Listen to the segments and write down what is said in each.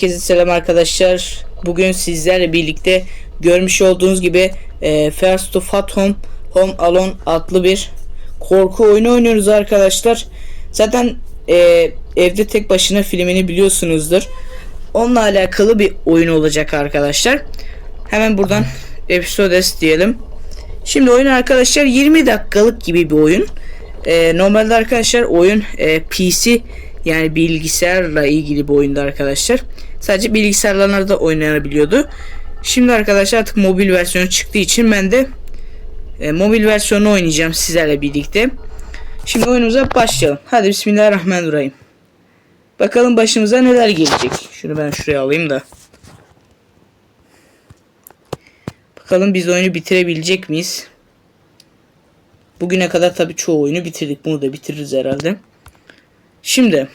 Herkese selam arkadaşlar. Bugün sizlerle birlikte görmüş olduğunuz gibi e, First to Fat Home Home Alone adlı bir korku oyunu oynuyoruz arkadaşlar. Zaten e, evde tek başına filmini biliyorsunuzdur. Onunla alakalı bir oyun olacak arkadaşlar. Hemen buradan episodes diyelim. Şimdi oyun arkadaşlar 20 dakikalık gibi bir oyun. E, normalde arkadaşlar oyun e, PC yani bilgisayarla ilgili bir oyundu arkadaşlar. Sadece bilgisayarlarda oynanabiliyordu. Şimdi arkadaşlar artık mobil versiyonu çıktığı için ben de e, mobil versiyonu oynayacağım sizlerle birlikte. Şimdi oyunumuza başlayalım. Hadi bismillahirrahmanirrahim. Bakalım başımıza neler gelecek. Şunu ben şuraya alayım da. Bakalım biz oyunu bitirebilecek miyiz? Bugüne kadar tabii çoğu oyunu bitirdik. Bunu da bitiririz herhalde. Şimdi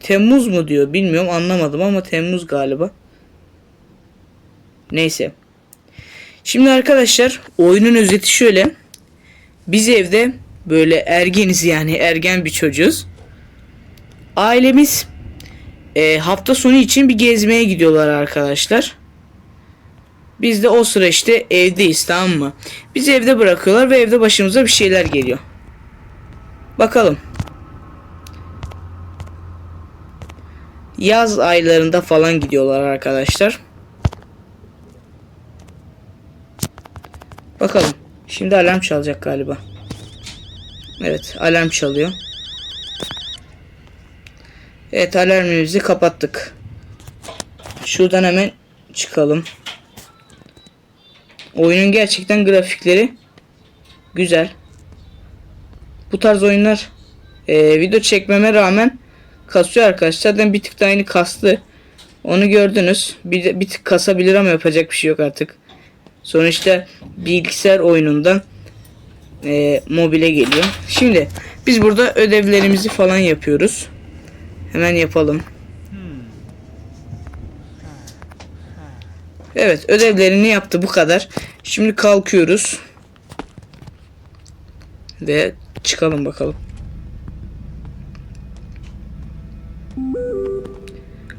Temmuz mu diyor bilmiyorum anlamadım ama Temmuz galiba. Neyse. Şimdi arkadaşlar oyunun özeti şöyle. Biz evde böyle ergeniz yani ergen bir çocuğuz. Ailemiz e, hafta sonu için bir gezmeye gidiyorlar arkadaşlar. Biz de o sıra işte evdeyiz tamam mı? Bizi evde bırakıyorlar ve evde başımıza bir şeyler geliyor. Bakalım. Yaz aylarında falan gidiyorlar arkadaşlar. Bakalım. Şimdi alarm çalacak galiba. Evet alarm çalıyor. Evet alarmımızı kapattık. Şuradan hemen çıkalım. Oyunun gerçekten grafikleri güzel. Bu tarz oyunlar e, video çekmeme rağmen kasıyor arkadaşlar. Zaten bir tık da aynı kastı. Onu gördünüz. Bir, bir tık kasabilir ama yapacak bir şey yok artık. Sonuçta bilgisayar oyunundan e, mobile geliyor. Şimdi biz burada ödevlerimizi falan yapıyoruz. Hemen yapalım. Evet ödevlerini yaptı bu kadar. Şimdi kalkıyoruz. Ve çıkalım bakalım.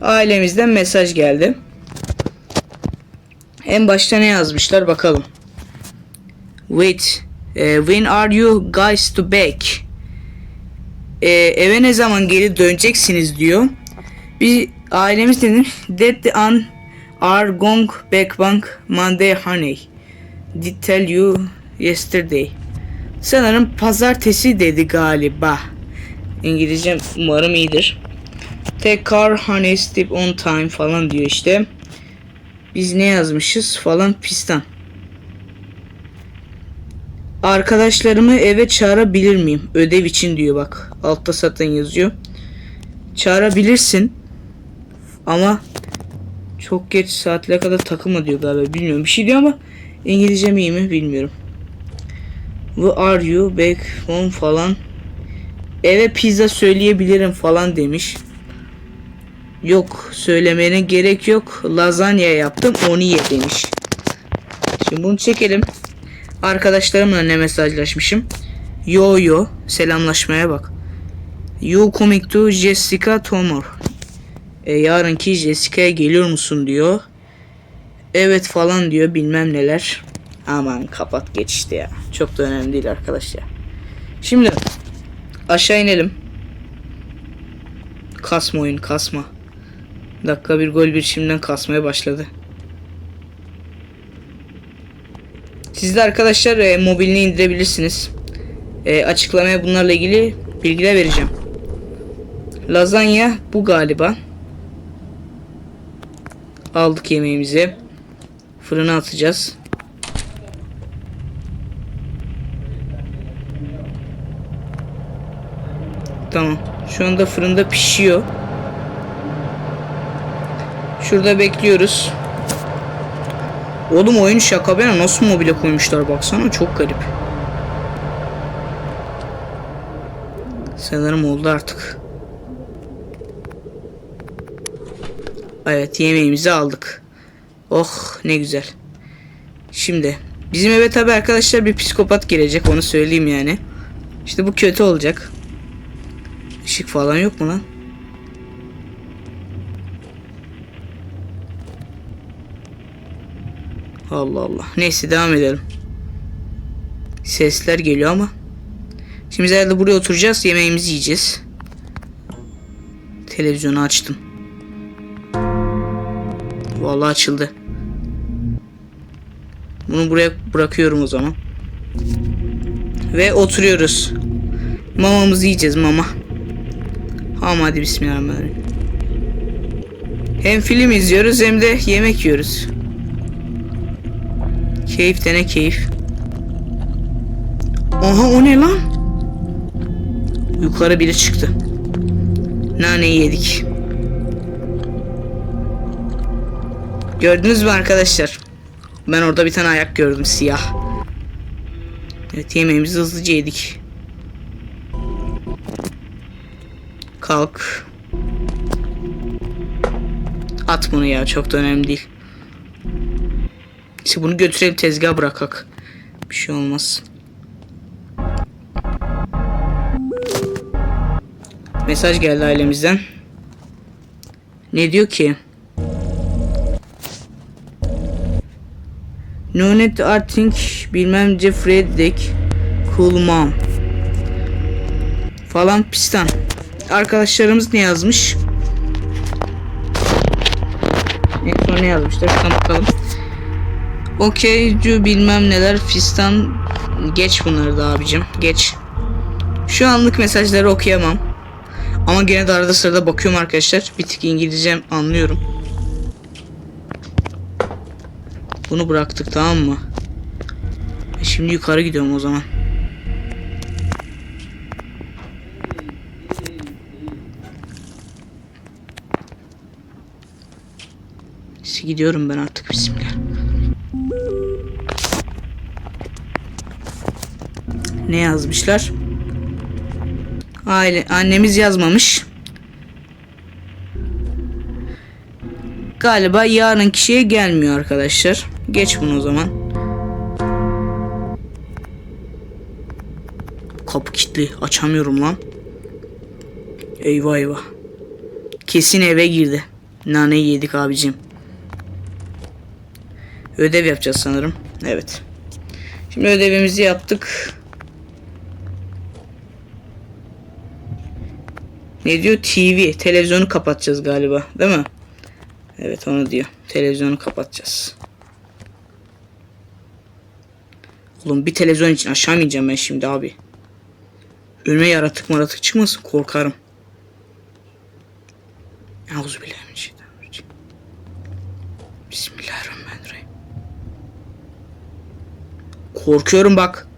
Ailemizden mesaj geldi. En başta ne yazmışlar bakalım. Wait, eh, when are you guys to back? Eh, eve ne zaman geri döneceksiniz diyor. Bir ailemiz dedim. That the an are going back bank Monday honey. Did tell you yesterday. Sanırım pazartesi dedi galiba. İngilizcem umarım iyidir. Take car honey step on time falan diyor işte. Biz ne yazmışız falan pistan. Arkadaşlarımı eve çağırabilir miyim? Ödev için diyor bak. Altta zaten yazıyor. Çağırabilirsin. Ama çok geç saatlere kadar takılma diyor galiba. Bilmiyorum. Bir şey diyor ama İngilizcem iyi mi bilmiyorum. Where are you back home falan. Eve pizza söyleyebilirim falan demiş. Yok söylemene gerek yok. Lazanya yaptım onu ye demiş. Şimdi bunu çekelim. Arkadaşlarımla ne mesajlaşmışım. Yo yo selamlaşmaya bak. You coming to Jessica tomorrow. E, yarınki Jessica'ya geliyor musun diyor. Evet falan diyor bilmem neler. Aman kapat geç işte ya. Çok da önemli değil arkadaşlar. Şimdi aşağı inelim. Kasma oyun kasma. Dakika bir gol bir şimdiden kasmaya başladı. Siz de arkadaşlar e, mobilini indirebilirsiniz. E, açıklamaya bunlarla ilgili bilgiler vereceğim. Lazanya bu galiba. Aldık yemeğimizi. Fırına atacağız. Tamam. Şu anda fırında pişiyor. Şurada bekliyoruz. Oğlum oyun şaka bana nasıl mobile koymuşlar baksana çok garip. Sanırım oldu artık. Evet yemeğimizi aldık. Oh ne güzel. Şimdi bizim eve tabi arkadaşlar bir psikopat gelecek onu söyleyeyim yani. İşte bu kötü olacak. Işık falan yok mu lan? Allah Allah. Neyse devam edelim. Sesler geliyor ama. Şimdi biz herhalde buraya oturacağız. Yemeğimizi yiyeceğiz. Televizyonu açtım. Vallahi açıldı. Bunu buraya bırakıyorum o zaman. Ve oturuyoruz. Mamamızı yiyeceğiz mama. Tamam hadi bismillahirrahmanirrahim. Hem film izliyoruz hem de yemek yiyoruz. Keyif de ne keyif. Aha o ne lan? Yukarı biri çıktı. Naneyi yedik. Gördünüz mü arkadaşlar? Ben orada bir tane ayak gördüm siyah. Evet yemeğimizi hızlıca yedik. Kalk. At bunu ya çok da önemli değil. İşte bunu götürelim tezgah bırakak. Bir şey olmaz. Mesaj geldi ailemizden. Ne diyor ki? No net Arting bilmem Jeffrey Dick Cool Mom falan pistan. Arkadaşlarımız ne yazmış? En ne yazmışlar? Bakalım. Okey, cu bilmem neler fistan geç bunları da abicim geç. Şu anlık mesajları okuyamam. Ama gene de arada sırada bakıyorum arkadaşlar. Bir tık İngilizcem anlıyorum. Bunu bıraktık tamam mı? E Şimdi yukarı gidiyorum o zaman. Gidiyorum ben artık Ne yazmışlar? Aile annemiz yazmamış. Galiba yarın kişiye gelmiyor arkadaşlar. Geç bunu o zaman. Kapı kilitli. Açamıyorum lan. Eyvah eyvah. Kesin eve girdi. Naneyi yedik abicim. Ödev yapacağız sanırım. Evet. Şimdi ödevimizi yaptık. Ne diyor? TV. Televizyonu kapatacağız galiba. Değil mi? Evet onu diyor. Televizyonu kapatacağız. Oğlum bir televizyon için aşağı ben şimdi abi? Önüme yaratık maratık çıkmasın korkarım. Euzubillahimineşşeytanirracim. Bismillahirrahmanirrahim. Korkuyorum bak.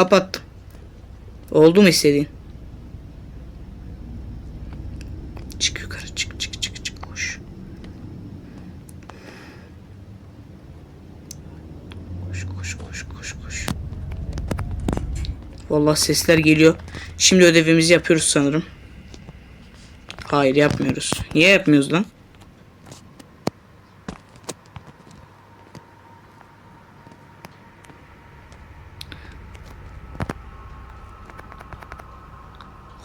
Kapattım. Oldu mu istediğin? Çık yukarı çık çık çık çık koş. Koş koş koş koş koş. Vallahi sesler geliyor. Şimdi ödevimizi yapıyoruz sanırım. Hayır yapmıyoruz. Niye yapmıyoruz lan?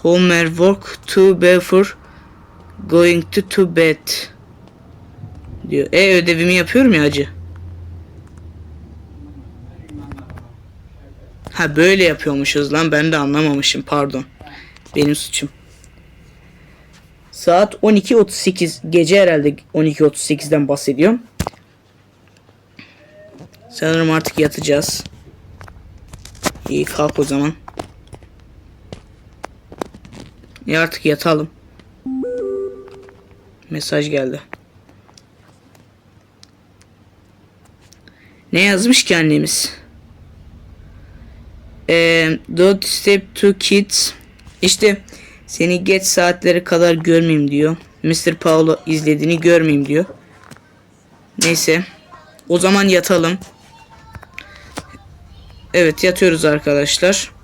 Homework to before going to to bed diyor. E ödevimi yapıyorum ya acı. Ha böyle yapıyormuşuz lan ben de anlamamışım pardon. Benim suçum. Saat 12.38 gece herhalde 12.38'den bahsediyorum. Sanırım artık yatacağız. İyi kalk o zaman. Ya artık yatalım. Mesaj geldi. Ne yazmış ki annemiz? Ee, don't step to kids. İşte seni geç saatlere kadar görmeyeyim diyor. Mr. Paulo izlediğini görmeyeyim diyor. Neyse. O zaman yatalım. Evet yatıyoruz arkadaşlar.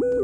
Woo!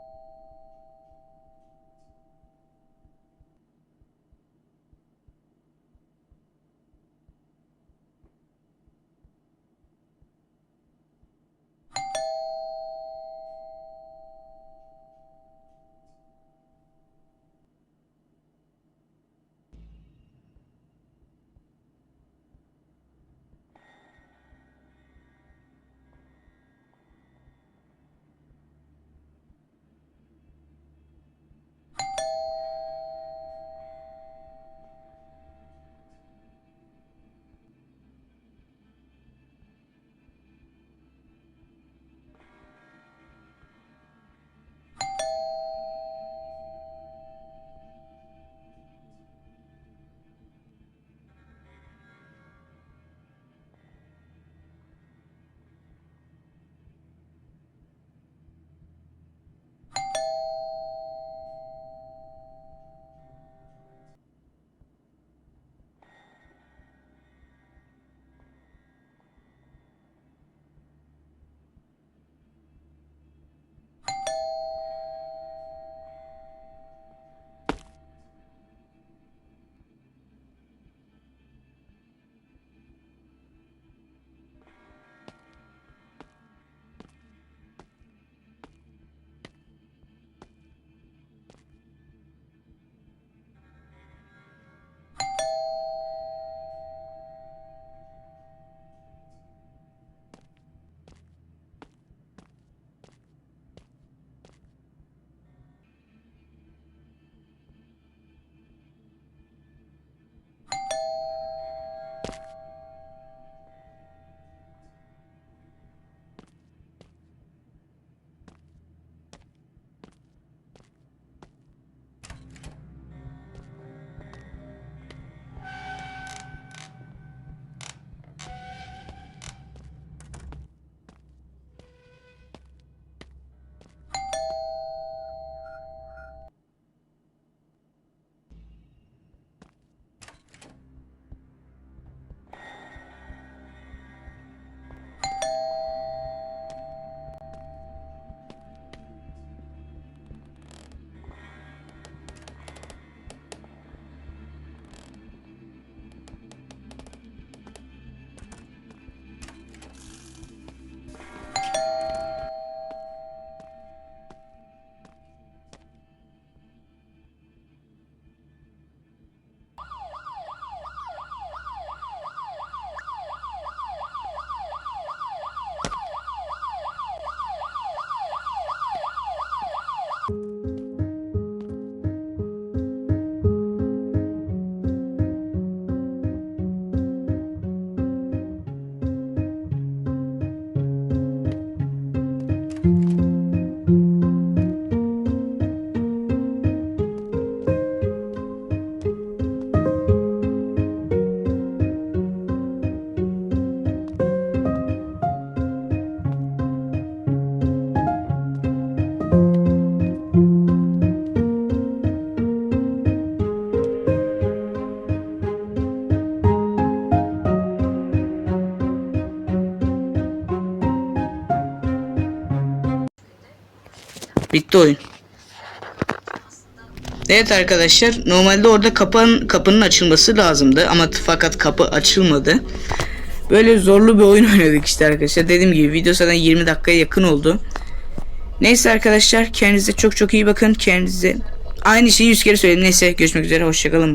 Bitti oyun. Evet arkadaşlar normalde orada kapının kapının açılması lazımdı ama fakat kapı açılmadı. Böyle zorlu bir oyun oynadık işte arkadaşlar. Dediğim gibi video zaten 20 dakikaya yakın oldu. Neyse arkadaşlar kendinize çok çok iyi bakın. Kendinize aynı şeyi 100 kere söyledim. Neyse görüşmek üzere hoşçakalın.